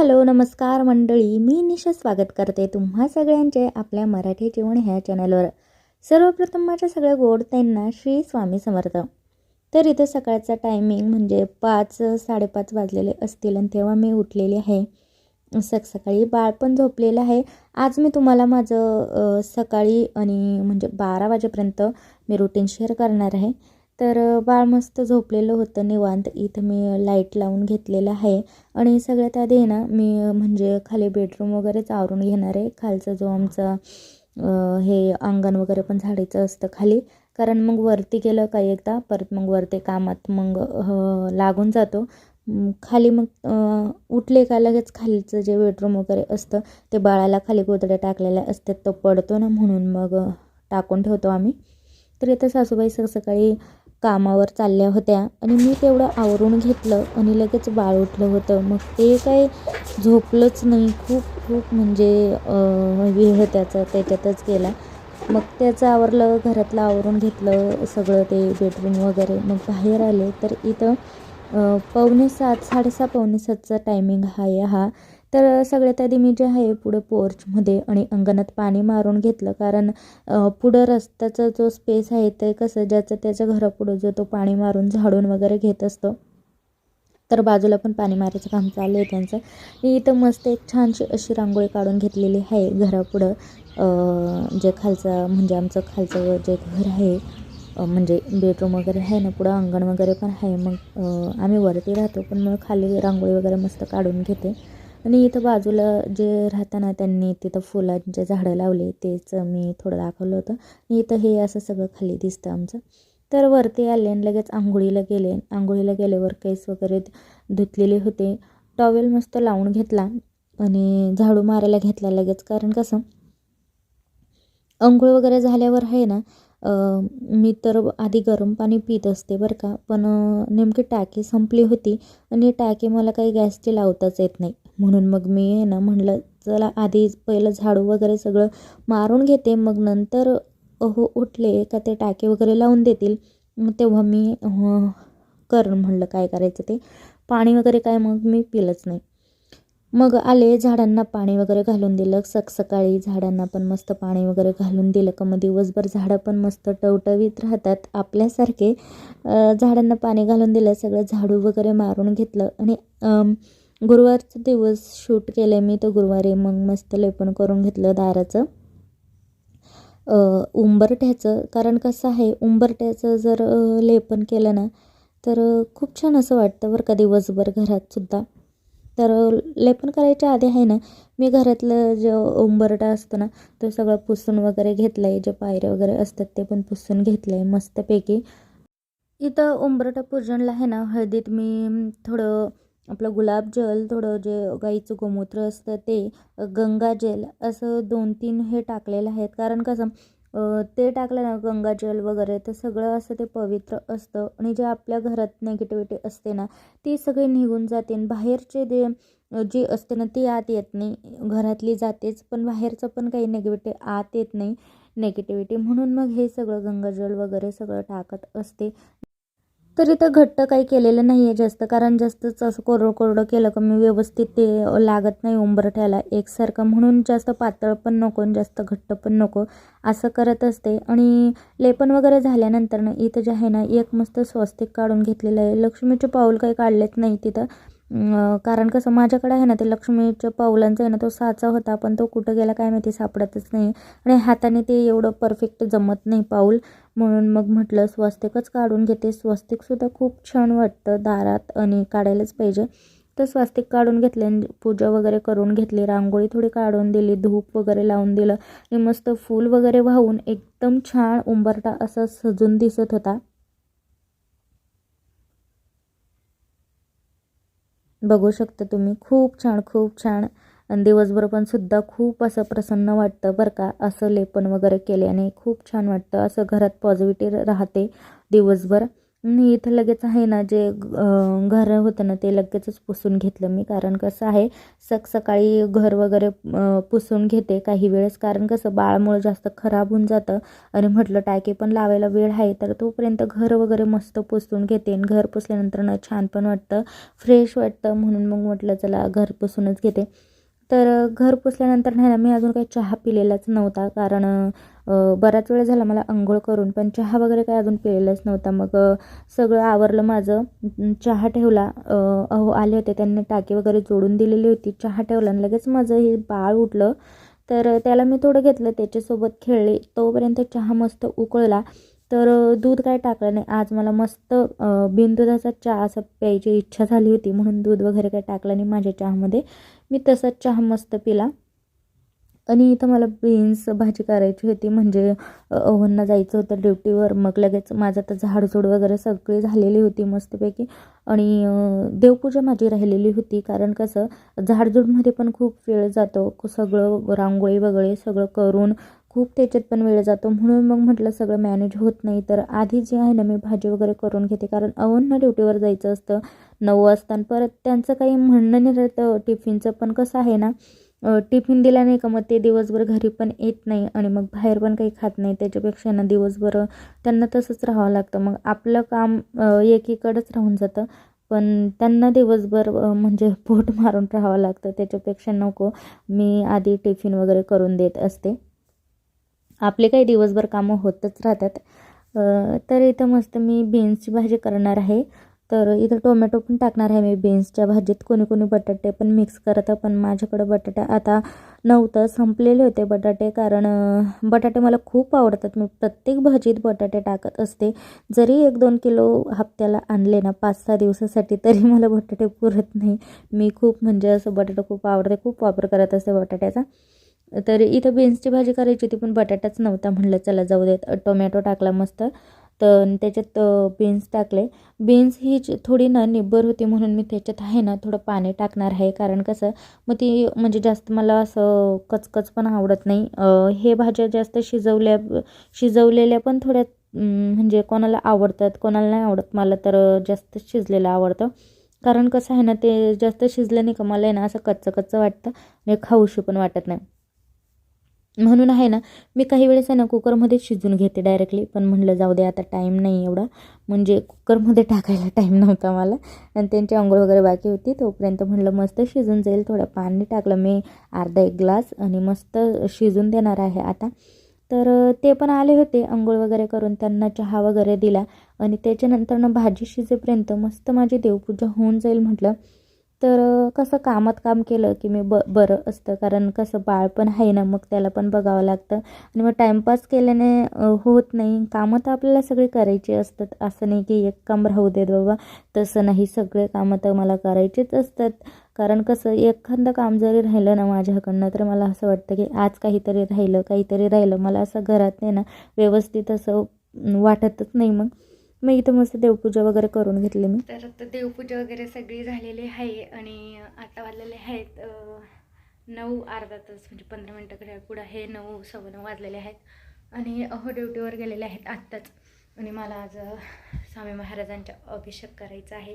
Hello नमस्कार मंडळी. मी निशा स्वागत करते तुम्हा सगळ्यांचे आपल्या मराठी जीवन ह्या चॅनलवर. सर्वप्रथम माझ्या सगळ्या गोडताईंना श्री स्वामी समर्थ. तर इथं सकाळचा टायमिंग म्हणजे पाच साडेपाच वाजलेले असतील आणि तेव्हा मी उठलेली आहे. सकाळी बाळ पण झोपलेलं आहे. आज मी तुम्हाला माझं सकाळी आणि म्हणजे बारा वाजेपर्यंत मी रुटीन शेअर करणार आहे. तर बाळ मस्त झोपलेलं होतं निवांत. इथं मी लाइट लावून घेतलेलं आहे. आणि सगळ्यात आधी आहे ना मी म्हणजे खाली बेडरूम वगैरेच आवरून घेणार आहे. खालचा जो आमचा हे अंगण वगैरे पण झाडायचं असतं खाली. कारण मग वरती गेलं का एकदा परत मग वरती कामात मग लागून जातो. खाली मग उठले का लगेच खालीचं जे बेडरूम वगैरे असतं ते बाळाला खाली गोदड्या टाकलेल्या असतात. तो पडतो ना म्हणून मग टाकून ठेवतो आम्ही. तर इथं सासूबाई सक सकाळी कामावर चालल्या होत्या. आणि मी तेवढं आवरून घेतलं आणि लगेच बाळ उठलं होतं. मग ते काय झोपलंच नाही. खूप खूप म्हणजे वेळ त्याचा त्याच्यातच गेला. मग त्याचं आवरलं घरातलं आवरून घेतलं सगळं ते बेडरूम वगैरे. मग बाहेर आले. तर इथं पावणे सात साडेसहा पावणे सातचा टायमिंग आहे हा. तर सगळ्यात आधी मी जे आहे पुढं पोर्चमध्ये आणि अंगणात पाणी मारून घेतलं कारण पुढं रस्त्याचा जो स्पेस आहे ते कसं ज्याचं त्याच्या घरापुढं जो तो पाणी मारून झाडून वगैरे घेत असतो तर बाजूला पण पाणी मारायचं काम चालू आहे त्यांचं. मी इथं मस्त एक छानशी अशी रांगोळी काढून घेतलेली आहे घरापुढं. जे खालचं म्हणजे आमचं खालचं जे घर आहे म्हणजे बेडरूम वगैरे आहे ना पुढं अंगण वगैरे पण आहे. मग आम्ही वरती राहतो पण मग खाली रांगोळी वगैरे मस्त काढून घेते. आणि इथं बाजूला जे राहताना त्यांनी तिथं फुलांचे झाडं लावले तेच मी थोडं दाखवलं होतं. आणि इथं हे असं सगळं खाली दिसतं आमचं. तर वरती आले आणि लगेच आंघोळीला गेले. आंघोळीला गेल्यावर केस वगैरे धुतलेले होते. टॉवेल मस्त लावून घेतला आणि झाडू मारायला घेतला लगेच. कारण कसं अंघोळ वगैरे झाल्यावर आहे ना मी तर आधी गरम पाणी पित असते बरं का. पण नेमकी टाकी संपली होती आणि टाकी मला काही गॅसची लावताच येत नाही. म्हणून मग मी आहे ना म्हणलं चला आधी पहिलं झाडू वगैरे सगळं मारून घेते मग नंतर हो उठले का ते टाके वगैरे लावून देतील. मग तेव्हा मी कर म्हणलं काय करायचं ते? पाणी वगैरे काय मग मी पिलंच नाही. मग आले झाडांना पाणी वगैरे घालून दिलं. सक सकाळी झाडांना पण मस्त पाणी वगैरे घालून दिलं का मग दिवसभर झाडं पण मस्त टवटवीत राहतात. आपल्यासारखे झाडांना पाणी घालून दिलं सगळं झाडू वगैरे मारून घेतलं आणि गुरुवारचा दिवस शूट केलं मी तर गुरुवारी मग मस्त लेपन करून घेतलं दाराचं. उंबरठ्याचं कारण कसं आहे उंबरठ्याचं जर लेपन केलं ना तर खूप छान असं वाटतं बरं का दिवसभर घरातसुद्धा तर लेपन करायच्या आधी आहे ना मी घरातलं जे उंबरटा असतो ना तो सगळं पुसून वगैरे घेतलं आहे जे पायरे वगैरे असतात ते पण पुसून घेतलं आहे मस्तपैकी. इथं उंबरटा पूजनला आहे ना हळदीत मी थोडं आपलं गुलाबजल थोडं जे गाईचं गोमूत्र असतं ते गंगाजल असं दोन तीन हे टाकलेलं आहेत. कारण कसं ते टाकलं ना गंगाजल वगैरे तर सगळं असं ते पवित्र असतं आणि जे आपल्या घरात नेगेटिव्हिटी असते ना ती सगळी निघून जाते आणि बाहेरचे जे जी असते ना ती आत येत नाही. घरातली जातेच पण बाहेरचं पण काही नेगेटिव्हिटी आत येत नाही. नेगेटिव्हिटी म्हणून मग हे सगळं गंगाजल वगैरे सगळं टाकत असते. तर इथं घट्ट काही केलेलं नाही आहे जास्त कारण जास्तच असं कोरडं कोरडं केलं का मी व्यवस्थित ते लागत नाही उंबरठ्याला एकसारखं म्हणून जास्त पातळ पण नको आणि जास्त घट्ट पण नको असं करत असते. आणि लेपन वगैरे झाल्यानंतर ना इथं जे आहे ना एक मस्त स्वस्तिक काढून घेतलेलं आहे. लक्ष्मीचे पाऊल काही काढलेत नाही तिथं. कारण कसं माझ्याकडे आहे ना ते लक्ष्मीच्या पाऊलांचं आहे ना तो साचा होता पण तो कुठं गेला काय माहिती सापडतच नाही. आणि हाताने ते एवढं परफेक्ट जमत नाही पाऊल. म्हणून मग म्हटलं स्वस्तिकच काढून घेते. स्वस्तिकसुद्धा खूप छान वाटतं दारात आणि काढायलाच पाहिजे. तर स्वस्तिक काढून घेतले पूजा वगैरे करून घेतली रांगोळी थोडी काढून दिली धूप वगैरे लावून दिलं आणि मस्त फूल वगैरे वाहून एकदम छान उंबरटा असा सजून दिसत होता. बघू शकता तुम्ही खूप छान खूप छान. आणि दिवसभर पण सुद्धा खूप असं प्रसन्न वाटतं बरं का. असं लेपन वगैरे केल्याने खूप छान वाटतं. असं घरात पॉझिटिव्ह राहते दिवसभर. इथं लगेच आहे ना जे घर होतं ना ते लगेचच पुसून घेतलं मी. कारण कसं आहे सक सकाळी घर वगैरे पुसून घेते काही वेळेस. कारण कसं बाळमुळं जास्त खराब होऊन जातं. आणि म्हटलं टाके पण लावायला वेळ आहे. तर तोपर्यंत घर वगैरे मस्त पुसून घेते. आणि घर पुसल्यानंतर ना छान पण वाटतं. फ्रेश वाटतं म्हणून मग म्हटलं चला घर पुसूनच घेते. तर घर पुसल्यानंतर नाही ना मी अजून काही चहा पिलेलाच नव्हता. कारण बराच वेळ झाला मला आंघोळ करून पण चहा वगैरे काही अजून पिलेलाच नव्हता. मग सगळं आवरलं माझं. चहा ठेवला. अहो आले होते. त्यांनी टाकी वगैरे जोडून दिलेली होती. चहा ठेवला आणि लगेच माझं हे बाळ उठलं. तर त्याला मी थोडं घेतलं. त्याच्यासोबत खेळले. तोपर्यंत चहा मस्त उकळला. तर दूध काय टाकलं नाही. आज मला मस्त बिनदुधाचा चहा असं प्यायची इच्छा झाली होती म्हणून दूध वगैरे काय टाकलं नाही माझ्या चहामध्ये. मी तसाच चहा मस्त पिला. आणि इथं मला बीन्स भाजी करायची होती म्हणजे ओव्हनला जायचं होतं ड्युटीवर. मग लगेच माझं तर झाडझूड वगैरे सगळी झालेली होती मस्तपैकी. आणि देवपूजा माझी राहिलेली होती कारण कसं झाडझूडमध्ये पण खूप वेळ जातो. सगळं रांगोळी वगैरे सगळं करून खूप त्याच्यात पण वेळ जातो. म्हणून मग म्हटलं सगळं मॅनेज होत नाही. तर आधी जे आहे ना मी भाजी वगैरे करून घेते. कारण अवनला ड्युटीवर जायचं असतं. नऊ वाजता परत त्यांचं काही म्हणणं नाही राहतं. टिफिनचं पण कसं आहे ना टिफिन दिला नाही का मग ते दिवसभर घरी पण येत नाही आणि मग बाहेर पण काही खात नाही. त्याच्यापेक्षा ना दिवसभर त्यांना तसंच राहावं लागतं. मग आपलं काम एकीकडंच राहून जातं. पण त्यांना दिवसभर म्हणजे पोट मारून राहावं लागतं. त्याच्यापेक्षा नको. मी आधी टिफिन वगैरे करून देत असते. आपले काही दिवसभर कामं होतच राहतात. तर इथं मस्त मी बीन्सची भाजी करणार आहे. तर इथं टोमॅटो पण टाकणार आहे मी बीन्सच्या भाजीत. कोणी कोणी बटाटे पण मिक्स करतं पण माझ्याकडं बटाटा आता नव्हतं संपलेले होते बटाटे. कारण बटाटे मला खूप आवडतात. मी प्रत्येक भाजीत बटाटे टाकत असते. जरी एक दोन किलो हप्त्याला आणले ना पाच सहा दिवसासाठी तरी मला बटाटे पुरत नाही. मी खूप म्हणजे असं बटाटा खूप आवडते. खूप वापर करत असते बटाट्याचा. तर इथं बीन्सची भाजी करायची होती पण बटाटाच नव्हता म्हणलं चला जाऊ देत. टोमॅटो टाकला मस्त. तर त्याच्यात बीन्स टाकले. बीन्स ही थोडी ना निब्बर होती म्हणून मी त्याच्यात आहे ना थोडं पाणी टाकणार आहे. कारण कसं मग ती म्हणजे जास्त मला असं कचकच पण आवडत नाही. हे भाज्या जास्त शिजवल्या शिजवलेल्या पण थोड्या म्हणजे कोणाला आवडतात कोणाला नाही आवडत. मला तर जास्त शिजलेलं आवडतं. कारण कसं आहे ना ते जास्त शिजलं नाही का मला आहे ना असं कच्चं कच्चं वाटतं. आणि खाऊशी पण वाटत नाही. म्हणून आहे ना मी काही वेळेस आहे ना कुकरमध्ये शिजून घेते डायरेक्टली पण म्हणलं जाऊ दे आता टाईम नाही एवढा. म्हणजे कुकरमध्ये टाकायला टाईम नव्हता मला. आणि त्यांची आंघोळ वगैरे बाकी होती. तोपर्यंत म्हणलं मस्त शिजून जाईल थोडं पाणी टाकलं. मी अर्धा एक ग्लास आणि मस्त शिजून देणार आहे आता. तर ते पण आले होते आंघोळ वगैरे करून. त्यांना चहा वगैरे दिला. आणि त्याच्यानंतर ना भाजी शिजेपर्यंत मस्त माझी देवपूजा होऊन जाईल म्हटलं. तर कसं कामात काम केलं की मी ब बरं असतं. कारण कसं बाळ पण आहे ना मग त्याला पण बघावं लागतं. आणि मग टाईमपास केल्याने होत नाही. कामं तर आपल्याला सगळी करायची असतात. असं नाही की एक काम राहू देत बाबा. तसं नाही. सगळे कामं तर मला करायचेच असतात. कारण कसं एखादं काम जरी राहिलं ना माझ्याकडनं तर मला असं वाटतं की आज काहीतरी राहिलं काहीतरी राहिलं. मला असं घरात नाही ना व्यवस्थित असं वाटतच नाही मग. मग इथं मस्त देवपूजा वगैरे करून घेतली मी. तर आता देवपूजा वगैरे सगळी झालेली आहे आणि आता वाजलेले आहेत नऊ अर्धा तास म्हणजे पंधरा मिनटं पुढं हे नऊ सव्वा नऊ वाजलेले आहेत. आणि अहो ड्युटीवर गेलेले आहेत आत्ताच. आणि मला आज स्वामी महाराजांचा अभिषेक करायचा आहे.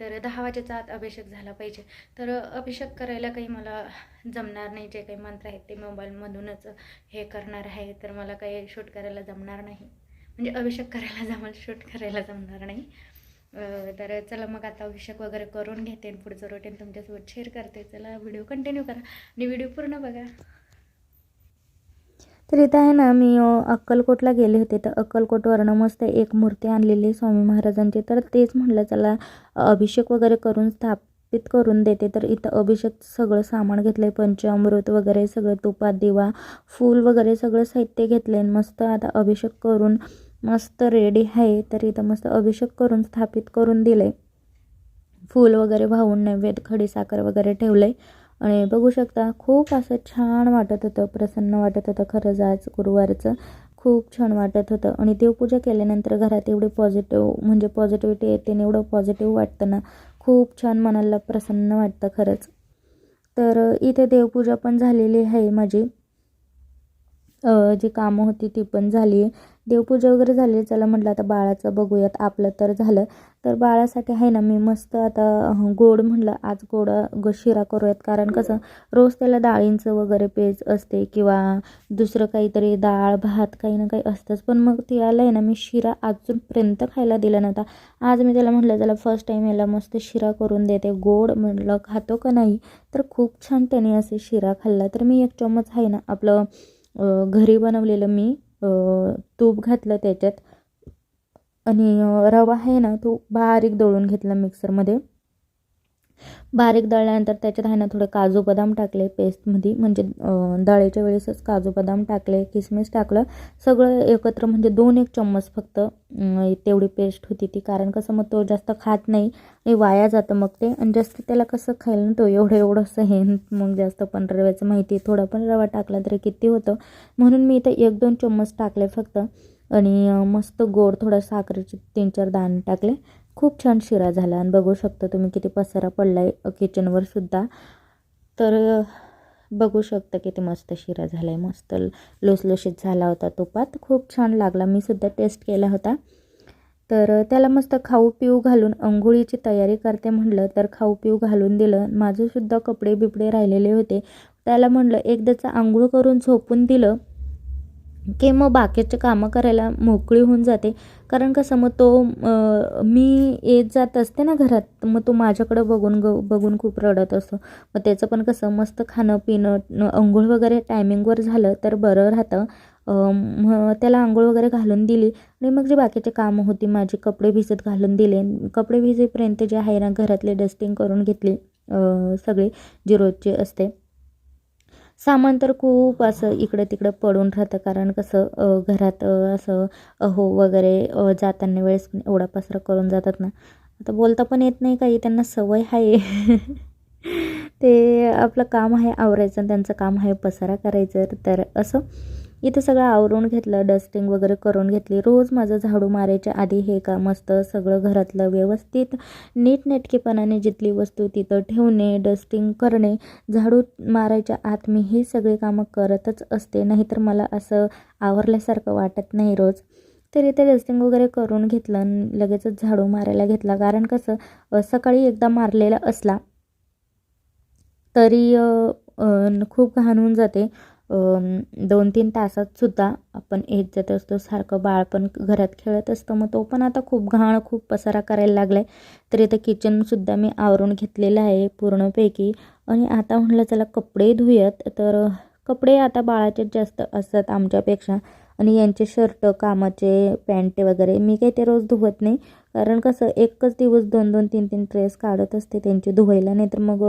तर दहा वाजेचा आत अभिषेक झाला पाहिजे. तर अभिषेक करायला काही मला जमणार नाही जे काही मंत्र आहेत ते मोबाईलमधूनच हे करणार आहे. तर मला काही शूट करायला जमणार नाही. म्हणजे अभिषेक करायला जमेल शूट करायला जमणार नाही. तर चला मग आता अभिषेक वगैरे करून घेते पुढचं रोटीन तुमच्यासोबत शेअर करते. चला व्हिडिओ कंटिन्यू करा. आणि व्हिडिओ पूर्ण बघा. तर इथं आहे ना मी अक्कलकोटला गेले होते. तर अक्कलकोटवरनं मस्त एक मूर्ती आणलेली आहे स्वामी महाराजांची. तर तेच म्हटलं चला अभिषेक वगैरे करून स्थाप स्थापित करून देते. तर इथं अभिषेक सगळं सामान घेतलं आहे पंचामृत वगैरे सगळं तुपात दिवा फूल वगैरे सगळं साहित्य घेतलं आहे मस्त आता अभिषेक करून मस्त रेडी आहे. तर इथं मस्त अभिषेक करून स्थापित करून दिलं आहे फूल वगैरे वाहून नैवेद्य खडीसाखर वगैरे ठेवलं आहे आणि बघू शकता खूप असं छान वाटत होतं. प्रसन्न वाटत होतं खरंच आज गुरुवारचं. खूप छान वाटत होतं. आणि देवपूजा केल्यानंतर घरात एवढे पॉझिटिव्ह म्हणजे पॉझिटिव्हिटी येते आणि एवढं पॉझिटिव्ह वाटतं ना. खूप छान मनाला प्रसन्न वाटतं खरंच. तर इथे देवपूजा पण झालेली आहे माझी. जी कामं होती ती पण झाली आहे देवपूजा वगैरे झाली चला म्हटलं आता बाळाचं बघूयात. आपलं तर झालं. तर बाळासाठी आहे ना मी मस्त आता गोड म्हटलं. आज गोड ग शिरा करूयात. कारण कसं रोज त्याला डाळींचं वगैरे पेज असते किंवा दुसरं काहीतरी डाळ भात काही ना काही असतंच. पण मग त्याला आहे ना मी शिरा अजूनपर्यंत खायला दिला नव्हता. आज मी त्याला म्हटलं त्याला फर्स्ट टाईम याला मस्त शिरा करून देते. गोड म्हटलं खातो का नाही? तर खूप छान त्याने असे शिरा खाल्ला. तर मी एक चम्मच आहे ना आपलं घरी बनवलेलं मी तूप घातलं त्याच्यात. आणि रवा आहे ना तो बारीक दळून घेतला मिक्सरमध्ये बारीक दळल्यानंतर त्याच्यात आहे ना थोडे काजू बदाम टाकले पेस्टमध्ये म्हणजे अं, दळायच्या वेळेसच काजू बदाम टाकले किसमिस टाकलं. सगळं एकत्र म्हणजे दोन एक चम्मच फक्त तेवढी पेस्ट होती ती. कारण कसं मग तो जास्त खात नाही आणि वाया जातं मग ते. आणि जास्त त्याला कसं खायला ना तो एवढं एवढंसं हे मग जास्त पण रव्याचं माहिती थोडा पण रवा टाकला तरी किती होतं. म्हणून मी इथं एक दोन चम्मच टाकले फक्त. आणि मस्त गोड थोडं साखरेचे तीन चार दाणे टाकले. खूप छान शिरा झाला. आणि बघू शकता तुम्ही किती पसारा पडला आहे किचनवर सुद्धा. तर बघू शकता किती मस्त शिरा झाला आहे मस्त लुसलुशीत झाला होता तुपात खूप छान लागला. मी सुद्धा टेस्ट केला होता. तर त्याला मस्त खाऊ पिऊ घालून अंघोळीची तयारी करते म्हटलं तर खाऊ पिऊ घालून दिलं. माझेसुद्धा कपडे बिपडे राहिलेले होते. त्याला म्हटलं एकदाचं आंघोळ करून झोपून दिलं. की मग बाकीचे कामं करायला मोकळी होऊन जाते. कारण कसं मग तो मी येत जात असते ना घरात मग तो माझ्याकडं बघून ग बघून खूप रडत असतो. मग त्याचं पण कसं मस्त खाणं पिणं आंघोळ अंघोळ वगैरे टायमिंगवर झालं तर बरं राहतं. मग त्याला आंघोळ वगैरे घालून दिली आणि मग जे बाकीचे कामं होती माझे कपडे भिजत घालून दिले. कपडे भिजेपर्यंत जे आहे ना घरातले डस्टिंग करून घेतली सगळे जे रोजचे असते. सामान तर खूप असं इकडं तिकडं पडून राहतं कारण कसं घरात असं अहो वगैरे जाताना वेळेस एवढा पसरा करून जातात ना. आता बोलता पण येत नाही काही त्यांना सवय आहे. ते आपलं काम आहे आवरायचं आणि त्यांचं काम आहे पसारा करायचं तर असं. इथं सगळं आवरून घेतलं डस्टिंग वगैरे करून घेतली. रोज माझं झाडू मारायच्या आधी हे काम असतं. सगळं घरातलं व्यवस्थित नीटनेटकेपणाने जिथली वस्तू तिथं ठेवणे डस्टिंग करणे. झाडू मारायच्या आत मी हे सगळे कामं करतच असते. नाहीतर मला असं आवरल्यासारखं वाटत नाही रोज. तरी ते डस्टिंग वगैरे करून घेतलं लगेचच झाडू मारायला घेतला. कारण कसं सकाळी एकदा मारलेला असला तरी खूप घाण होऊन जाते. दोन तीन तासातसुद्धा आपण येत जात असतो. सारखं बाळ पण घरात खेळत असतं. मग तो पण आता खूप घाण खूप पसारा करायला लागला आहे तर इथं किचनसुद्धा मी आवरून घेतलेलं आहे पूर्णपैकी. आणि आता म्हटलं चला कपडे धुयात तर कपडे आता बाळाचे जास्त असतात आमच्यापेक्षा. आणि यांचे शर्ट कामाचे पॅन्ट वगैरे मी काही ते रोज धुवत नाही. कारण कसं एकच दिवस दोन दोन तीन तीन ड्रेस काढत असते त्यांचे धुवायला. नाही तर मग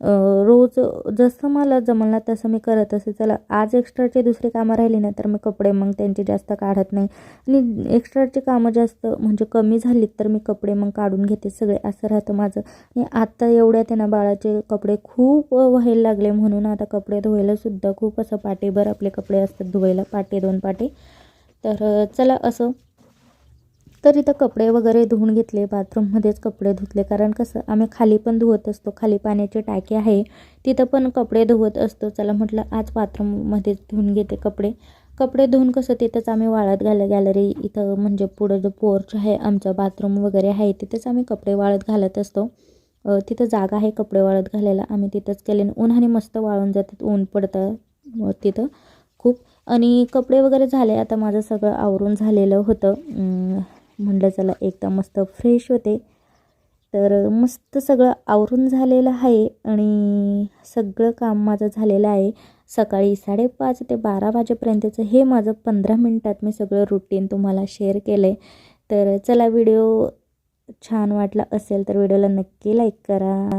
रोज जसं मला जमलं तसं मी करत असे. चला आज एक्स्ट्राचे दुसरी कामं राहिली ना तर मी कपडे मग त्यांचे जास्त काढत नाही. आणि एक्स्ट्राचे कामं जास्त म्हणजे कमी झालीत तर मी कपडे मग काढून घेते सगळे असं राहतं माझं. आणि आत्ता एवढ्या त्यांना बाळाचे कपडे खूप व्हायला लागले म्हणून आता कपडे धुवायलासुद्धा खूप असं पाटेभर आपले कपडे असतात धुवायला पाटे दोन पाटे. तर चला असं तर इथं कपडे वगैरे धुवून घेतले बाथरूममध्येच कपडे धुतले. कारण कसं आम्ही खाली पण धुवत असतो खाली पाण्याची टाकी आहे. तिथं पण कपडे धुवत असतो. चला म्हटलं आज बाथरूममध्येच धुवून घेते कपडे. कपडे धुवून कसं तिथंच आम्ही वाळत घाल गॅलरी इथं म्हणजे पुढं जो पोर्च आहे आमचा बाथरूम वगैरे आहे तिथेच आम्ही कपडे वाळत घालत असतो. तिथं जागा आहे कपडे वाळत घालायला. आम्ही तिथंच केले उन्हाने मस्त वाळून जातात. ऊन पडतं तिथं खूप. आणि कपडे वगैरे झाले. आता माझं सगळं आवरून झालेलं होतं. म्हणलं चला एकदा मस्त फ्रेश होते. तर मस्त सगळं आवरून झालेलं आहे आणि सगळं काम माझं झालेलं आहे. सकाळी साडेपाच ते बारा वाजेपर्यंतचं हे माझं पंधरा मिनटात मी सगळं रुटीन तुम्हाला शेअर केलं आहे तर चला व्हिडिओ छान वाटला असेल तर व्हिडिओला नक्की लाईक करा.